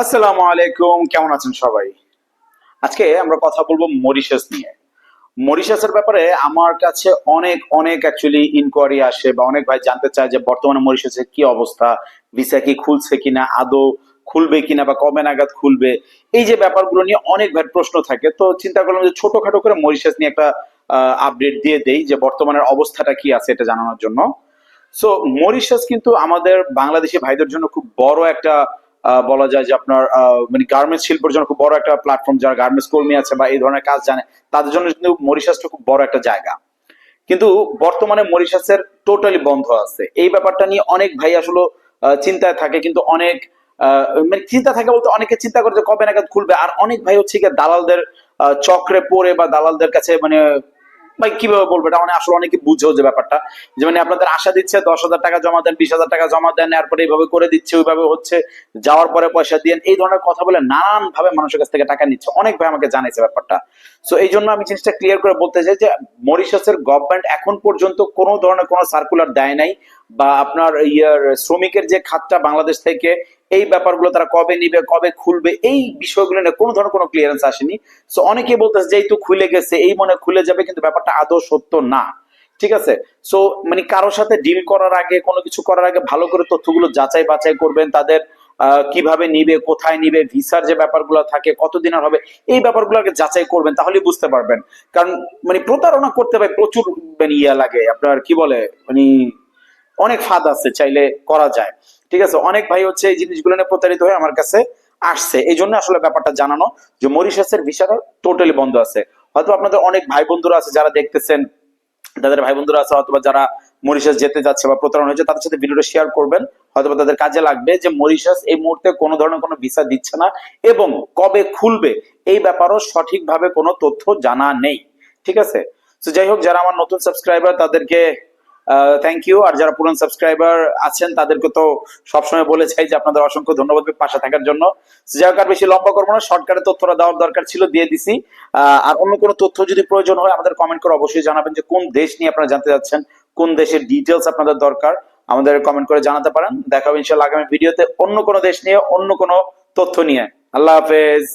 আসসালামু আলাইকুম, কেমন আছেন সবাই? আজকে আমরা কথা বলব মরিশাস নিয়ে। মরিশাসের ব্যাপারে আমার কাছে অনেক অনেক অ্যাকচুয়ালি ইনকোয়ারি আসে বা অনেক ভাই জানতে চায় যে বর্তমানে মরিশাসের কি অবস্থা ভিসা কি খুলছে কিনা, আদৌ খুলবে কিনা বা কবে নাগাদ খুলবে, এই যে ব্যাপারগুলো নিয়ে অনেক ভাই প্রশ্ন থাকে। তো চিন্তা করলাম যে ছোটখাটো করে মরিশাস নিয়ে একটা আপডেট দিয়ে দেই যে বর্তমানের অবস্থাটা কি আছে এটা জানানোর জন্য। সো মরিশাস কিন্তু আমাদের বাংলাদেশি ভাইদের জন্য খুব বড় একটা বলা যায় যে আপনার মানে গার্মেন্টস শিল্পের জন্য খুব বড় একটা প্ল্যাটফর্ম যারা গার্মেন্টস কর্মী আছে বা এই ধরনের কাজ জানে, তাদের জন্য কিন্তু মরিশাসটা খুব বড় একটা জায়গা। কিন্তু বর্তমানে মরিশাসের টোটালি বন্ধ আছে। এই ব্যাপারটা নিয়ে অনেক ভাই আসলে চিন্তায় থাকে, কিন্তু অনেক মানে চিন্তা থাকে বলতে অনেকে চিন্তা করে যে কবে নাগাদ খুলবে। আর অনেক ভাই হচ্ছে গিয়ে দালালদের চক্রে পড়ে বা দালালদের কাছে মানে ভাই, কীভাবে বলব এটা? মানে আসলে অনেকে বুঝেও যে ব্যাপারটা। যে মানে আপনাদের আশা দিচ্ছে দশ হাজার টাকা জমা দেন, বিশ হাজার টাকা জমা দেন, এরপরে এইভাবে করে দিচ্ছে, ওইভাবে হচ্ছে, যাওয়ার পরে পয়সা দিয়ে এই ধরনের কথা বলে নানান ভাবে মানুষের কাছ থেকে টাকা নিচ্ছে। অনেক ভাই আমাকে জানাইছে ব্যাপারটা। সো এই জন্য আমি জিনিসটা ক্লিয়ার করে বলতে চাই যে মরিশাসের গভর্নমেন্ট এখন পর্যন্ত কোনো ধরনের কোনো সার্কুলার দেয় নাই, বা আপনার ইয়ার শ্রমিকের যে খাতটা বাংলাদেশ থেকে এই ব্যাপারগুলো তারা কবে নিবে, কবে খুলবে, এই বিষয়গুলো নিয়ে কোনো ধরনের কোনো ক্লিয়ারেন্স আসেনি। সো অনেকে বলতেছে যে তো খুলে গেছে, এই মনে খুলে যাবে, কিন্তু ব্যাপারটা আদৌ সত্য না। ঠিক আছে? সো মানে কারোর সাথে ডিল করার আগে, কোনো কিছু করার আগে ভালো করে তথ্যগুলো যাচাই বাছাই করবেন তাদের কীভাবে নিবে, কোথায় নিবে, ভিসার যে ব্যাপারগুলো থাকে কতদিনের হবে, এই ব্যাপারগুলো আগে যাচাই করবেন, তাহলেই বুঝতে পারবেন। কারণ মানে প্রতারণা করতে ভাই প্রচুর মানে ইয়া লাগে, আপনার কি বলে মানে অনেক ফাঁদ আছে, চাইলে করা যায়। ঠিক আছে? অনেক ভাই হচ্ছে এই জিনিসগুলো নিয়ে প্রতারিত হয়ে আমার কাছে আসছে। এই জন্য আসলে ব্যাপারটা জানানো যে মরিশাসের ভিসাটা টোটালি বন্ধ আছে। হয়তো আপনাদের অনেক ভাই বন্ধুরা আছে যারা দেখতেছেন, তাদের ভাই বন্ধুরা আছে, অথবা যারা মরিশাস যেতে যাচ্ছে বা প্রতারণা হয়েছে, তাদের সাথে ভিডিওটা শেয়ার করবেন। হয়তো তাদের কাজে লাগবে যে মরিশাস এই মুহূর্তে কোনো ধরনের কোনো ভিসা দিচ্ছে না এবং কবে খুলবে, এই ব্যাপারও সঠিকভাবে কোনো তথ্য জানা নেই। ঠিক আছে? তো যাই হোক, যারা আমার নতুন সাবস্ক্রাইবার তাদেরকে থ্যাংক ইউ আর যারা পুরান সাবস্ক্রাইবার আছেন, তাদেরকে তো সবসময় বলে চাই যে আপনাদের অসংখ্য ধন্যবাদ পাশে থাকার জন্য। যাই আর বেশি লম্বা করব না শর্টকাটে তথ্যটা দেওয়ার দরকার ছিল, দিয়ে দিছি। আর অন্য কোনো তথ্য যদি প্রয়োজন হয়, আমাদের কমেন্ট করে অবশ্যই জানাবেন যে কোন দেশ নিয়ে আপনারা জানতে যাচ্ছেন, কোন দেশের ডিটেলস আপনাদের দরকার, আমাদের কমেন্ট করে জানাতে পারেন। দেখা হবে ইনশাল্লাহ আগামী ভিডিওতে অন্য কোনো দেশ নিয়ে, অন্য কোনো তথ্য নিয়ে। আল্লাহ হাফেজ।